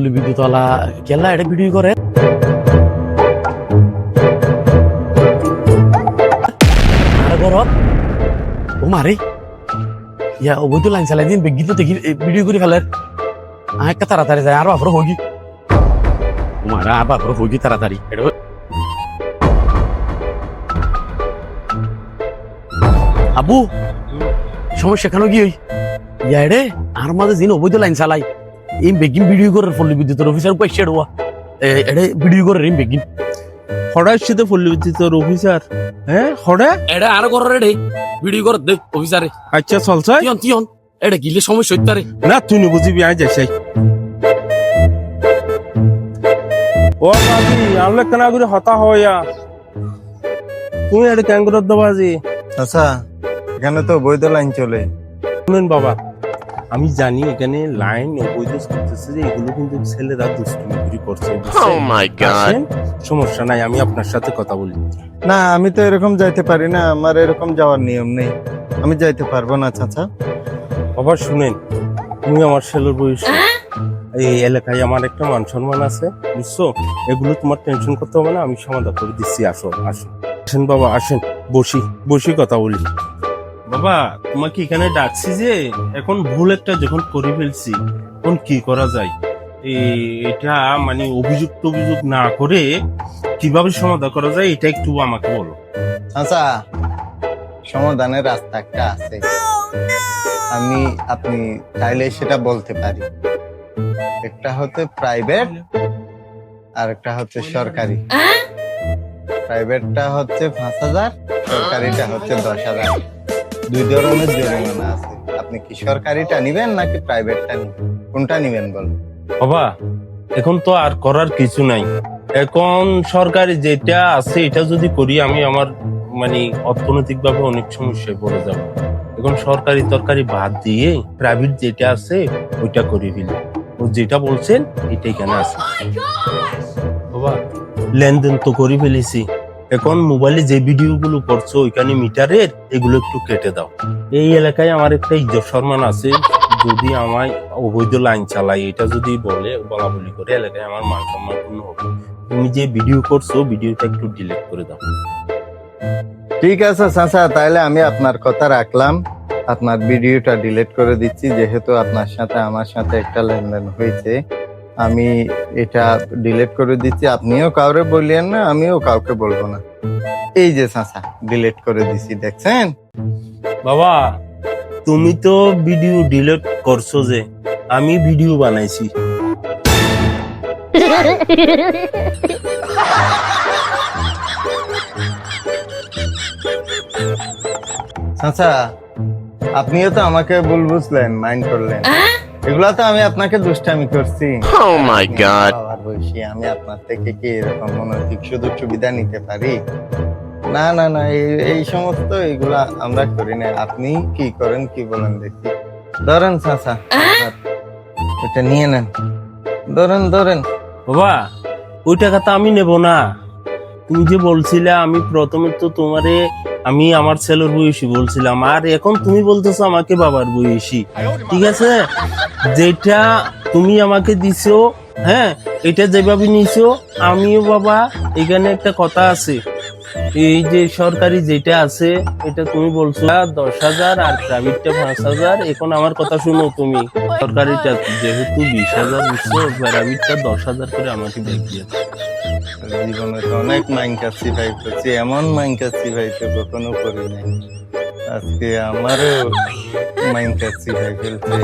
পল্লী বিদ্যুৎওয়ালা কেলা এটা ভিডিও করে। ও মারে ইয়া লাইন চালাই দিন, বেগিত দেখি ভিডিও করে ফেলার আহ একটা তাড়াতাড়ি যায়, আর বাপর হোগি আর হোগি তাড়াতাড়ি। আবু, সমস্যা কেন কি হই? ইয়া রে আর মাঝে যিনি অবৈধ লাইন চালাই। এই বেগিন ভিডিও করে পল্লী বিদ্যুতের অফিসার পয়সা দেওয়া এটা ভিডিও করে এই বেগিন হঠাৎ সাথে পল্লী বিদ্যুতের অফিসার হ্যাঁ হঠাৎ এটা আর করে রে ভিডিও করে দে অফিসারে আচ্ছা চলছে তিয়ন তিয়ন এটা গিলে সমস্যা হইতে রে না তুই বুঝিবি আজ যাই ও বাজি আমলে কেনা করে হতা হইয়া তুমি এটা কেন করে দেবো আজি। আচ্ছা এখানে তো বৈধ লাইন চলে। শুনেন বাবা। আমি জানি এখানে লাইন অবৈধ চলতেছে যে এগুলো কিন্তু ছেলেরা দুষ্টুমি করে করছে বুঝছেন? সমস্যা নাই আমি আপনার সাথে কথা বলি। না আমি তো এরকম যাইতে পারি না আমার এরকম যাওয়ার নিয়ম নেই। আমি যাইতে পারব না চাচা। বাবা শুনেন তুমি আমার ছেলের বয়স এই এলাকায় আমার একটা মান সম্মান আছে বুঝছ? এগুলো তোমার টেনশন করতে হবে না আমি সমাধান করে দিচ্ছি আসো আসো। আসেন বাবা আসেন বসি বসি কথা বলি। বাবা তোমাকে এখানে ডাকছি যে এখন ভুল একটা যখন করে ফেলছি এখন কি করা যায়? এই- এটা মানে অভিযোগ অভিযোগ না করে কীভাবে সমাধান করা যায় এটা একটু আমাকে বলো। চাচা সমাধানের রাস্তা একটা আছে। আমি আপনি চাইলে সেটা বলতে পারি। একটা হচ্ছে প্রাইভেট আর একটা হচ্ছে সরকারি। প্রাইভেটটা হচ্ছে পাঁচ হাজার সরকারিটা হচ্ছে দশ হাজার। দুই ধরনের জরিমানা আছে। আপনি কি সরকারিটা নিবেন নাকি প্রাইভেটটা নিবেন? কোনটা নিবেন বলুন বাবা এখন তো আর করার কিছু নাই। এখন সরকারি যেটা আছে এটা যদি করি আমি আমার মানে অর্থনৈতিক ভাবে অনেক সমস্যায় পড়ে যাব। এখন সরকারি তরকারি বাদ দিয়ে প্রাইভেট যেটা আছে ওইটা করে ফেলি। ও যেটা বলছেন এটাই কেন আছে। বাবা লেনদেন তো করে ফেলেছি। এখন মোবাইলে যে ভিডিও গুলো করছ ওইখানে মিটারের এগুলো একটু কেটে দাও। এই এলাকায় আমার একটা ইজ্জত সম্মান আছে। যদি আমায় অবৈধ লাইন চালাই এটা যদি বলে বলা বলি করে এলাকায় আমার মান সম্মান পূর্ণ হবে। তুমি যে ভিডিও করছ ভিডিওটা একটু ডিলিট করে দাও। ঠিক আছে চাচা তাহলে আমি আপনার কথা রাখলাম। আপনার ভিডিওটা ডিলিট করে দিচ্ছি যেহেতু আপনার সাথে আমার সাথে একটা লেনদেন হয়েছে। আমি এটা ডিলেট করে দিচ্ছি। আপনিও কাউরে বললেন না আমিও কাউকে বলব না। এই যে চাচা ডিলেট করে দিচ্ছি দেখছেন? বাবা তুমি তো ভিডিও ডিলিট করছ যে আমি ভিডিও বানাইছি। চাচা আপনিও তো আমাকে ভুল বুঝলেন মাইন্ড করলেন। এগুলা তো আমি আপনাকে দুষ্টামি করছি। Oh my god. বাবার বয়সী আমি আপনার থেকে কি এরকম অনৈতিক সুযোগ সুবিধা নিতে পারি? না না না এই- এই সমস্ত এগুলা আমরা করি না। আপনি কি করেন কি বলেন দেখি। ধরেন চাচা এটা নিয়ে নেন। ধরেন ধরেন। বাবা ওই টাকা তো আমি নেব না। তুমি যে বলছিলে, আমি প্রথমে তো তোমারে, আমি আমার ছেলের বয়সী বলছিলাম। আর এখন তুমি বলতেছো আমাকে বাবার বয়সী। ঠিক আছে? যেটা তুমি আমাকে দিছো হ্যাঁ এটা যেভাবে নিছো, আমিও বাবা, এখানে একটা কথা আছে। এই যে সরকারি যেটা আছে, এটা তুমি বলছো, দশ হাজার আর প্রাইভেটটা পাঁচ হাজার। এখন আমার কথা শুনো তুমি, সরকারিটা যেহেতু বিশ হাজার বুঝছ প্রাইভেটটা দশ হাজার করে আমাকে দাও। জীবনে তো অনেক মাইনকাসি ভাই করছি এমন মাইনকাসি ভাই তো কখনো করি নাই আজকে আমারও মাইনকাসি ভাই ফেলছে